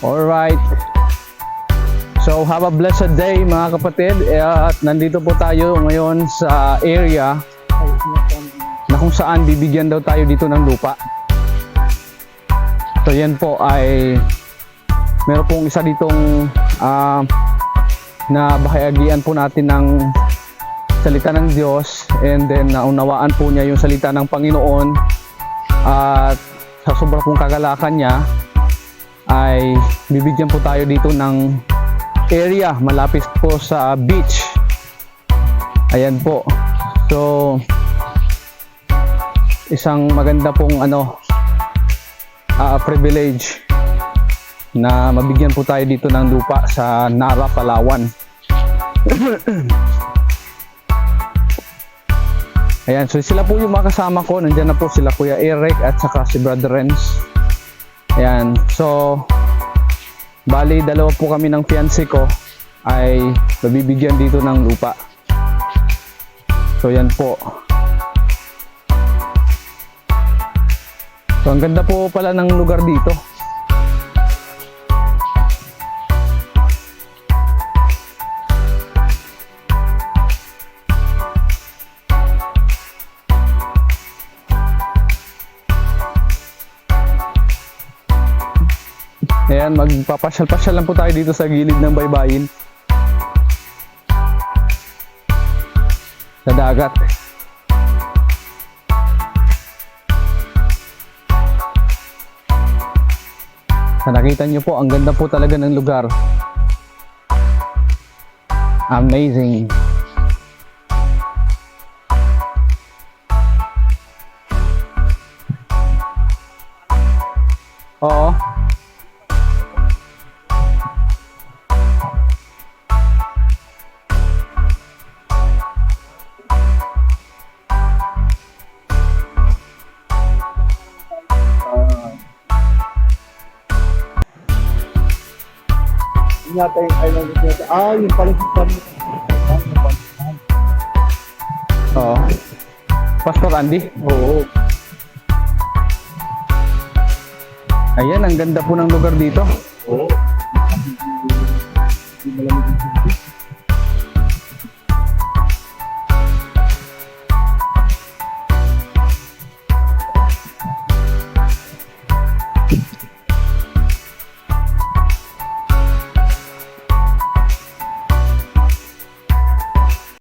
Alright. So, have a blessed day mga kapatid. At nandito po tayo ngayon sa area na kung saan bibigyan daw tayo dito ng lupa. So, yan po ay meron pong isa ditong ah, na bahayagian po natin ng salita ng Diyos and then naunawaan po niya yung salita ng Panginoon at sa sobrang pong kagalakan niya ay bibigyan po tayo dito ng area malapit po sa beach. Ayan po. So isang maganda pong ano ah, privilege na mabigyan po tayo dito ng lupa sa Nara, Palawan Ayan, so sila po yung mga kasama ko. Nandiyan na po sila Kuya Eric at saka si Brother Renz. Ayan, so bali dalawa po kami ng fiancé ko ay mabibigyan dito ng lupa. So yan po. So ang ganda po pala ng lugar dito. Ayan, magpapasyal-pasyal lang po tayo dito sa gilid ng baybayin. Sa dagat. Sa nakita nyo po, ang ganda po talaga ng lugar. Amazing. Oo. Yun yata yung island yata. Ah, yung pala yung pala. Oo. Pastor Andy? Oo. Ayan, ang ganda po ng lugar dito. Oo. Hindi malamig yung